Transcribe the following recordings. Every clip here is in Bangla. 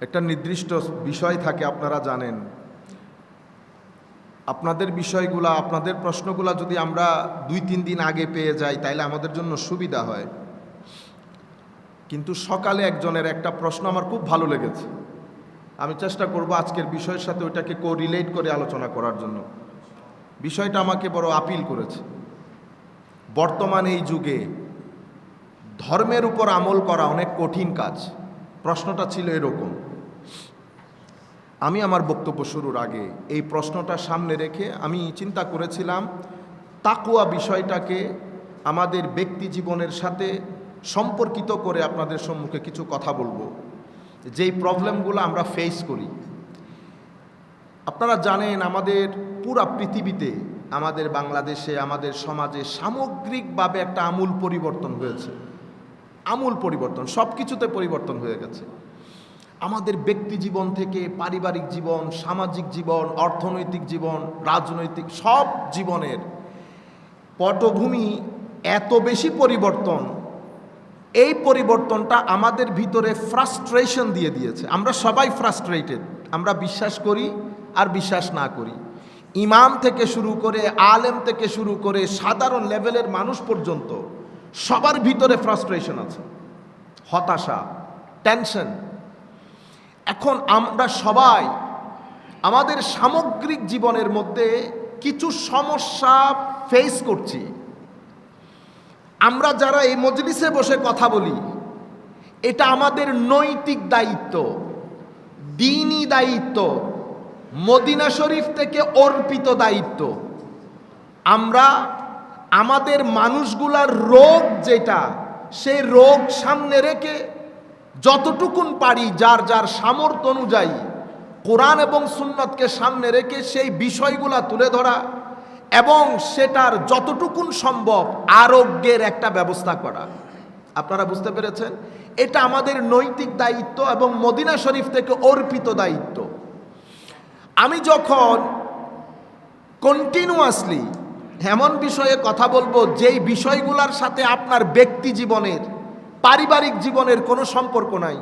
একটা নির্দিষ্ট বিষয় থাকে, আপনারা জানেন। আপনাদের বিষয়গুলা, আপনাদের প্রশ্নগুলা যদি আমরা দুই, তিন দিন আগে পেয়ে যাই, তাইলে আমাদের জন্য সুবিধা হয়। কিন্তু সকালে একজনের একটা প্রশ্ন আমার খুব ভালো লেগেছে। আমি চেষ্টা করব আজকের বিষয়ের সাথে ওইটাকে কো রিলেট করে আলোচনা করার জন্য। বিষয়টা আমাকে বড় আপিল করেছে। বর্তমান এই যুগে ধর্মের উপর আমল করা অনেক কঠিন কাজ। প্রশ্নটা ছিল এরকম। আমি আমার বক্তব্য শুরুর আগে এই প্রশ্নটা সামনে রেখে আমি চিন্তা করেছিলাম, তাকুয়া বিষয়টাকে আমাদের ব্যক্তি জীবনের সাথে সম্পর্কিত করে আপনাদের সম্মুখে কিছু কথা বলব। যেই প্রবলেমগুলো আমরা ফেস করি। আপনারা জানেন আমাদের পুরা পৃথিবীতে, আমাদের বাংলাদেশে, আমাদের সমাজে সামগ্রিকভাবে একটা আমূল পরিবর্তন হয়েছে। আমূল পরিবর্তন সব কিছুতে পরিবর্তন হয়ে গেছে। আমাদের ব্যক্তি জীবন থেকে পারিবারিক জীবন, সামাজিক জীবন, অর্থনৈতিক জীবন, রাজনৈতিক সব জীবনের পটভূমি এত বেশি পরিবর্তন, এই পরিবর্তনটা আমাদের ভিতরে ফ্রাস্ট্রেশন দিয়ে দিয়েছে। আমরা সবাই ফ্রাস্ট্রেটেড আমরা বিশ্বাস করি আর বিশ্বাস না করি। ইমাম থেকে শুরু করে, আলেম থেকে শুরু করে সাধারণ লেভেলের মানুষ পর্যন্ত সবার ভিতরে ফ্রাস্ট্রেশন আছে, হতাশা টেনশন এখন আমরা সবাই আমাদের সামগ্রিক জীবনের মধ্যে কিছু সমস্যা ফেস করছি। আমরা যারা এই মজলিসে বসে কথা বলি, এটা আমাদের নৈতিক দায়িত্ব, দিনই দায়িত্ব, মদিনা শরীফ থেকে অর্পিত দায়িত্ব। আমরা আমাদের মানুষগুলার রোগ যেটা, সেই রোগ সামনে রেখে যতটুকুন পারি যার যার সামর্থ্য অনুযায়ী কোরআন এবং সুন্নতকে সামনে রেখে সেই বিষয়গুলা তুলে ধরা এবং সেটার যতটুকুন সম্ভব আরোগ্যের একটা ব্যবস্থা করা। আপনারা বুঝতে পেরেছেন? এটা আমাদের নৈতিক দায়িত্ব এবং মদিনা শরীফ থেকে অর্পিত দায়িত্ব। আমি যখন কন্টিনিউয়াসলি এমন বিষয়ে কথা বলব যেই বিষয়গুলোর সাথে আপনার ব্যক্তি জীবনের, পারিবারিক জীবনের কোনো সম্পর্ক নাই।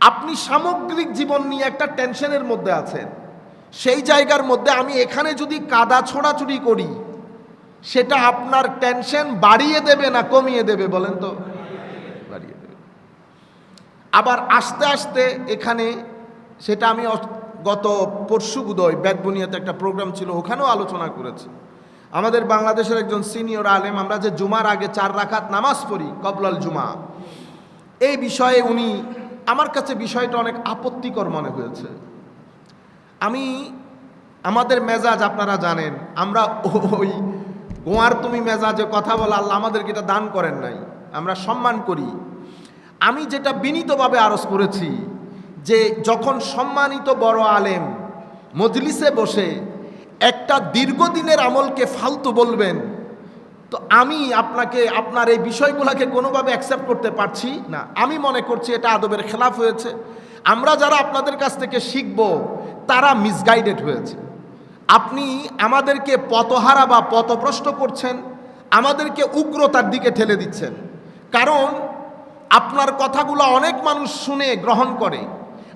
আপনি সামগ্রিক জীবন নিয়ে একটা টেনশনের মধ্যে আছেন। সেই জায়গার মধ্যে আমি এখানে যদি কাদা ছোড়াছুড়ি করি, সেটা আপনার টেনশন বাড়িয়ে দেবে না কমিয়ে দেবে বলেন তো? বাড়িয়ে দেবে। আবার আস্তে আস্তে এখানে সেটা আমি গত পরশু বুধয় ব্যাদবুনিয়াতে একটা প্রোগ্রাম ছিল, ওখানেও আলোচনা করেছি। আমাদের বাংলাদেশের একজন সিনিয়র আলেম, আমরা যে জুমার আগে চার রাখাত নামাজ পড়ি, কবলাল জুমা। এই বিষয়ে উনি, আমার কাছে বিষয়টা অনেক আপত্তিকর মনে হয়েছে। আমি, আমাদের মেজাজ আপনারা জানেন, আমরা ওই গোয়ার তুমি মেজাজে কথা বলা আল্লাহ আমাদেরকে এটা দান করেন নাই, আমরা সম্মান করি। আমি যেটা বিনীতভাবে আরজ করেছি, যে যখন সম্মানিত বড় আলেম মজলিসে বসে একটা দীর্ঘদিনের আমলকে ফালতু বলবেন, তো আমি আপনাকে, আপনার এই বিষয়গুলোকে কোনোভাবে অ্যাকসেপ্ট করতে পারছি না। আমি মনে করছি এটা আদবের খেলাফ হয়েছে। আমরা যারা আপনাদের কাছ থেকে শিখব, তারা মিসগাইডেড হয়েছে। আপনি আমাদেরকে পতহারা বা পথভ্রষ্ট করছেন, আমাদেরকে উগ্রতার দিকে ঠেলে দিচ্ছেন। কারণ আপনার কথাগুলো অনেক মানুষ শুনে গ্রহণ করে।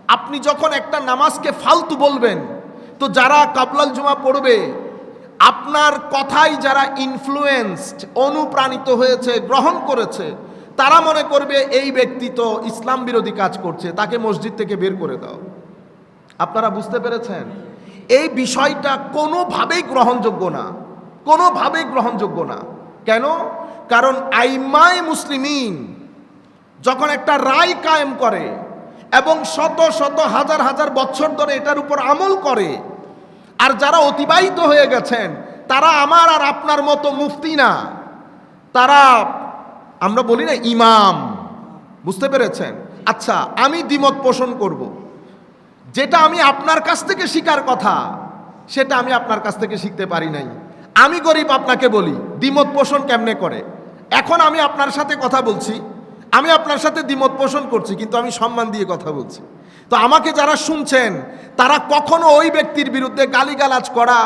আপনি যখন একটা নামাজকে ফালতু বলবেন তো যারা কাবলাল জুমা পড়বে, আপনার কথাই যারা ইনফ্লুয়েন্সড অনুপ্রাণিত হয়েছে, গ্রহণ করেছে, তারা মনে করবে এই ব্যক্তি তো ইসলাম বিরোধী কাজ করছে, তাকে মসজিদ থেকে বের করে দাও। আপনারা বুঝতে পেরেছেন? এই বিষয়টা কোনোভাবেই গ্রহণযোগ্য না। কোনোভাবেই গ্রহণযোগ্য না। কেন? কারণ আইমাই মুসলিমিন যখন একটা রায় কায়েম করে এবং শত শত হাজার হাজার বছর ধরে এটার উপর আমল করে। আর যারা অতিবাহিত হয়ে গেছেন, তারা আমার আর আপনার মতো মুফতি না। তারা, আমরা বলি না ইমাম। বুঝতে পেরেছেন? আচ্ছা আমি দ্বিমত পোষণ করব। যেটা আমি আপনার কাছ থেকে শিকার কথা, সেটা আমি আপনার কাছ থেকে শিখতে পারি নাই। আমি গরিব আপনাকে বলি, দ্বিমত পোষণ কেমনে করে? এখন আমি আপনার সাথে কথা বলছি। আমি আপনার সাথে দ্বিমত পোষণ করছি, কিন্তু আমি সম্মান দিয়ে কথা বলছি। তো আমাকে যারা শুনছেন, তারা কখনো ওই ব্যক্তির বিরুদ্ধে গালিগালাজ করা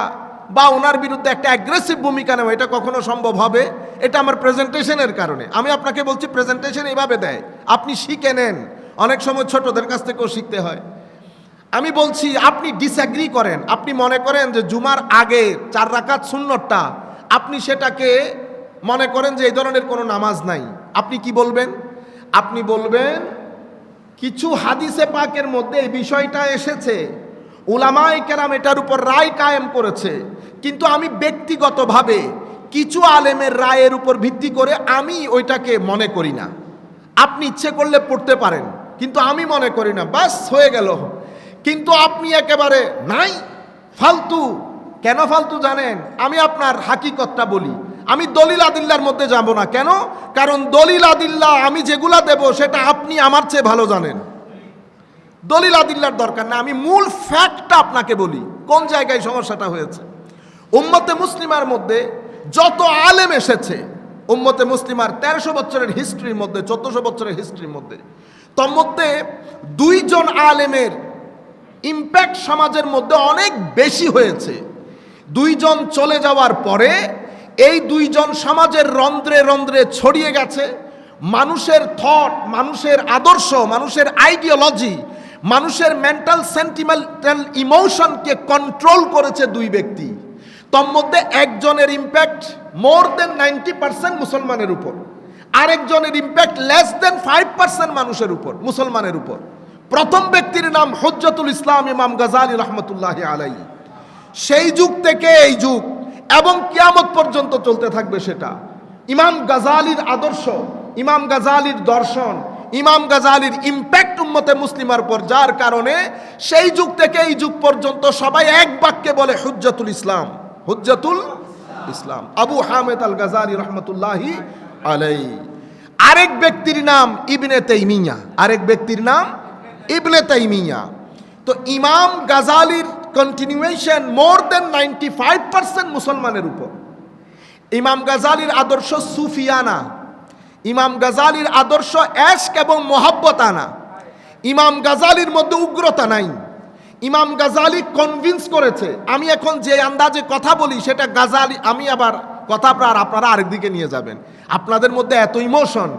বা ওনার বিরুদ্ধে একটা অ্যাগ্রেসিভ ভূমিকা নেওয়া, এটা কখনো সম্ভব হবে? এটা আমার প্রেজেন্টেশনের কারণে। আমি আপনাকে বলছি, প্রেজেন্টেশন এভাবে দেয়। আপনি শিখে নেন। অনেক সময় ছোটদের কাছ থেকেও শিখতে হয়। আমি বলছি, আপনি ডিসঅ্যাগ্রি করেন। আপনি মনে করেন যে জুমার আগে চার রাকাত সুন্নতটা, আপনি সেটাকে মনে করেন যে এই ধরনের কোনো নামাজ নাই। আপনি কি বলবেন? আপনি বলবেন, কিছু হাদিসে পাকের মধ্যে এই বিষয়টা এসেছে। উলামাই কেরাম এটার উপর রায় কায়েম করেছে। কিন্তু আমি ব্যক্তিগতভাবে কিছু আলেমের রায়ের উপর ভিত্তি করে আমি ওইটাকে মনে করি না। আপনি ইচ্ছে করলে পড়তে পারেন, কিন্তু আমি মনে করি না। বাস, হয়ে গেল। কিন্তু আপনি একেবারে, নাই, ফালতু। কেন ফালতু জানেন? আমি আপনার হাকিকতটা বলি। আমি দলিল আদিল্লার মধ্যে যাব না। কেন? কারণ দলিল আদিল্লা আমি যেগুলা দেব, সেটা আপনি আমার চেয়ে ভালো জানেন। দলিল আদিল্লার দরকার না। আমি মূল ফ্যাক্টটা আপনাকে বলি, কোন জায়গায় সমস্যাটা হয়েছে? উম্মতে মুসলিমার মধ্যে যত আলেম এসেছে, উম্মতে মুসলিমার তেরোশো বছরের হিস্ট্রির মধ্যে, চোদ্দশো বছরের হিস্ট্রির মধ্যে, তোর মধ্যে দুইজন আলেমের ইম্প্যাক্ট সমাজের মধ্যে অনেক বেশি হয়েছে। দুইজন চলে যাওয়ার পরে এই দুইজন সমাজের রন্ধ্রে রন্ধ্রে ছড়িয়ে গেছে। মানুষের থট মানুষের আদর্শ, মানুষের আইডিওলজি মানুষের মেন্টাল সেন্টিমেন্টাল ইমোশনকে কন্ট্রোল করেছে দুই ব্যক্তি। তোর মধ্যে একজনের impact more than ninety percent মুসলমানের উপর। আরেকজনের impact less than five percent মানুষের উপর, মুসলমানের উপর। প্রথম ব্যক্তির নাম হজ্জতুল ইসলাম ইমাম গাজালি রহমতুল্লাহ আলাই সেই যুগ থেকে এই যুগ এবং কিয়ামত পর্যন্ত চলতে থাকবে সেটা। ইমাম গাজালির আদর্শ, ইমাম গাজালির দর্শন, ইমাম গাজালির ইম্প্যাক্ট উম্মতে মুসলিমার পর যার কারণে সেই যুগ থেকে এই যুগ পর্যন্ত সবাই এক বাক্যে বলে হুজ্জাতুল ইসলাম হুজ্জাতুল ইসলাম। আবু হামেদ আল গাজালি রহমতুল্লাহি আলাই আরেক ব্যক্তির নাম ইবনে তাইমিয়া, আরেক ব্যক্তির নাম ইবনে তাইমিয়া। তো ইমাম গাজালির continuation more than ninety five percent মুসলমানের উপর। ইমাম গাজালির আদর্শ সুফিয়ানা, ইমাম গাজালির আদর্শ এশক এবং মোহাব্বত আনা ইমাম গাজালির মধ্যে উগ্রতা নাই। ইমাম গাজালি কনভিন্স করেছে, আমি এখন যে আন্দাজে কথা বলি সেটা গাজালি, আমি আবার কথা আপনার আপনারা আরেকদিকে নিয়ে যাবেন। আপনাদের মধ্যে এত ইমোশন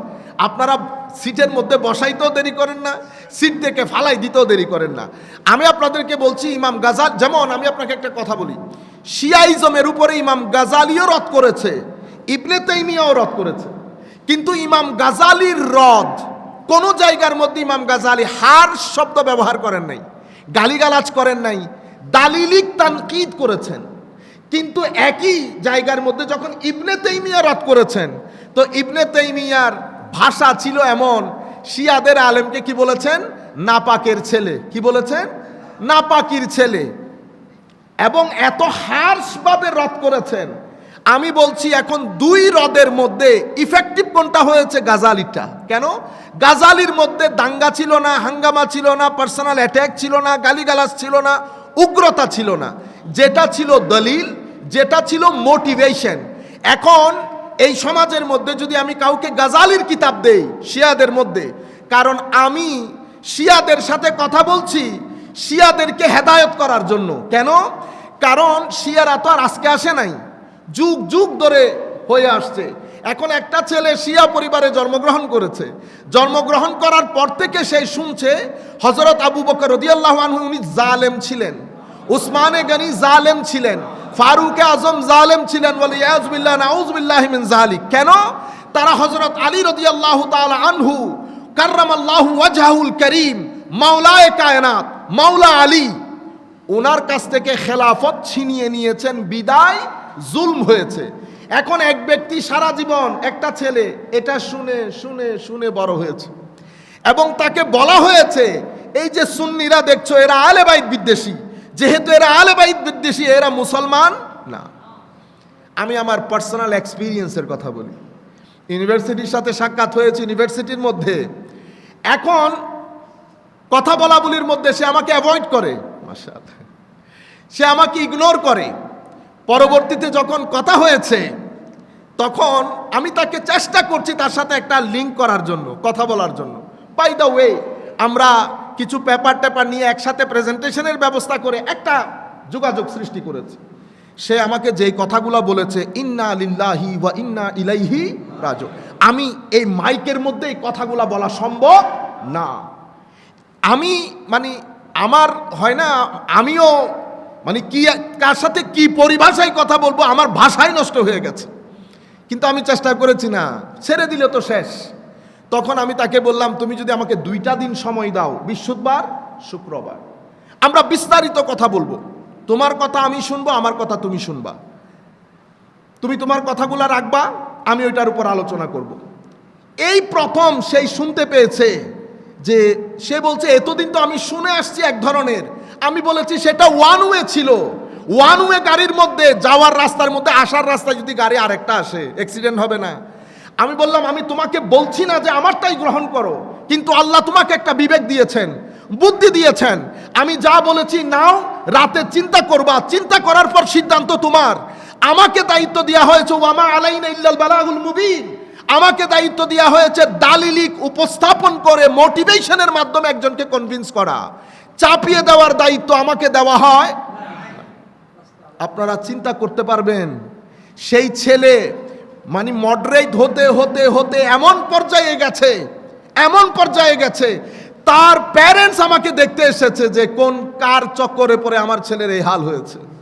আপনারা সিটের মধ্যে বসাইতেও দেরি করেন না, সিট থেকে ফালাই দিতেও দেরি করেন না। আমি আপনাদেরকে বলছি, ইমাম গাজাল যেমন আমি আপনাকে একটা কথা বলি, শিয়াইজমের উপরে ইমাম গাজালিও রদ করেছে, ইবনে তাইমিয়াও রদ করেছে। কিন্তু ইমাম গাজালির রদ, কোন জায়গার মধ্যে ইমাম গাজালি হার শব্দ ব্যবহার করেন নাই, গালিগালাজ করেন নাই, দালিলিক তানকিদ করেছেন। কিন্তু একই জায়গার মধ্যে যখন ইবনে তেইমিয়া রদ করেছেন, তো ইবনে তেইমিয়ার ভাষা ছিল এমন, শিয়াদের আলেমকে কি বলেছেন? নাপাকের ছেলে। কি বলেছেন? নাপাকির ছেলে। এবং এত হার্সভাবে রদ করেছেন। আমি বলছি এখন দুই রদের মধ্যে ইফেক্টিভ কোনটা হয়েছে? গাজালিটা। কেন? গাজালির মধ্যে দাঙ্গা ছিল না, হাঙ্গামা ছিল না পার্সোনাল অ্যাট্যাক ছিল না, গালিগালাজ ছিল না, উগ্রতা ছিল না। যেটা ছিল দলিল, যেটা ছিল মোটিভেশন এখন এই সমাজের মধ্যে যদি আমি কাউকে গাজালির কিতাব দেই, শিয়াদের মধ্যে, কারণ আমি শিয়াদের সাথে কথা বলছি শিয়াদেরকে হেদায়ত করার জন্য। কেন? কারণ শিয়ারা তো আর আজকে আসে নাই। যুগ যুগ ধরে হয়ে আসছে। এখন একটা ছেলে শিয়া পরিবারে জন্মগ্রহণ করেছে। জন্মগ্রহণ করার পর থেকে সে শুনছে হজরত আবু বকর রদিয়াল্লাহ উনি জালেম ছিলেন। উসমানে গানি জালেম ছিলেন। ফারুকে আজম জালেম ছিলেন বলে ইয়াজবিল্লাহ নাউজবিল্লাহ মিন জালিক কেন? তারা হজরত আলী রদিয়াল্লাহ তাআলা আনহু কার্রামাল্লাহু ওয়াজহাহুল করিম, মাওলায়ে কায়নাত, মাওলা আলী। ওনার কাছ থেকে খেলাফত ছিনিয়ে নিয়েছেন, বিদায় জুলম হয়েছে। এখন এক ব্যক্তি সারা জীবন, একটা ছেলে, এটা শুনে শুনে শুনে বড় হয়েছে। এবং তাকে বলা হয়েছে, এই যে সুন্নিরা দেখছ, এরা আলেবাইদ বিদ্বেষী। যেহেতু এরা আলেবাইদ বিদ্বেষী, এরা মুসলমান না। আমি আমার পার্সোনাল এক্সপিরিয়েন্সের কথা বলি। ইউনিভার্সিটির সাথে সাক্ষাৎ হয়েছে ইউনিভার্সিটির মধ্যে। এখন কথা বলা বলির মধ্যে সে আমাকে অ্যাভয়েড করে। সে আমাকে ইগনোর করে। পরবর্তীতে যখন কথা হয়েছে, তখন আমি তাকে চেষ্টা করছি তার সাথে একটা লিঙ্ক করার জন্য, কথা বলার জন্য। বাই দ্য ওয়ে আমরা কিছু পেপার টেপার নিয়ে একসাথে প্রেজেন্টেশনের ব্যবস্থা করে একটা যোগাযোগ সৃষ্টি করেছে। সে আমাকে যেই কথাগুলো বলেছে, ইন্না লিল্লাহি ওয়া ইন্না ইলাইহি রাজু আমি এই মাইকের মধ্যে এই কথাগুলো বলা সম্ভব না। আমি মানে আমার হয় না, আমিও মানে কি, কার সাথে কি পরিভাষায় কথা বলব, আমার ভাষাই নষ্ট হয়ে গেছে। কিন্তু আমি চেষ্টা করেছি না। ছেড়ে দিলে তো শেষ। তখন আমি তাকে বললাম, তুমি যদি আমাকে দুইটা দিন সময় দাও, বৃহস্পতিবার, শুক্রবার। আমরা বিস্তারিত কথা বলব। তোমার কথা আমি শুনব, আমার কথা তুমি শুনবা। তুমি তোমার কথাগুলো রাখবা, আমি ওইটার উপর আলোচনা করব। এই প্রথম সেই শুনতে পেয়েছে যে, সে বলছে, এতদিন তো আমি শুনে আসছি এক ধরনের। আমি বলেছি, সেটা ওয়ান ওয়ে ছিল। ওয়ান ওয়ে গাড়ির মধ্যে যাওয়ার রাস্তার মধ্যে আসার রাস্তায় যদি গাড়ি আরেকটা আসে অ্যাক্সিডেন্ট হবে না। আমি বললাম, আমি তোমাকে বলছি না যে আমারটাই গ্রহণ করো, কিন্তু আল্লাহ তোমাকে একটা বিবেক দিয়েছেন, বুদ্ধি দিয়েছেন। আমি যা বলেছি নাও, রাতে চিন্তা করবা। চিন্তা করার পর সিদ্ধান্ত তোমার। আমাকে দায়িত্ব দেওয়া হয়েছে, ওয়ামা আলাইনা ইল্লাল বালাগুল মুবিন। আমাকে দায়িত্ব দেওয়া হয়েছে, দালিলিক উপস্থাপন করে মোটিভেশনের মাধ্যমে একজনকে কনভিন্স করা। চাপিয়ে দেওয়ার দায়িত্ব আমাকে দেওয়া হয়। আপনারা চিন্তা করতে পারবেন, সেই ছেলে মানে মডারেট হতে হতে হতে এমন পর্যায়ে গেছে, এমন পর্যায়ে গেছে, তার প্যারেন্টস আমাকে দেখতে এসেছে যে কোন কার চক্করে পরে আমার ছেলের এই হাল হয়েছে।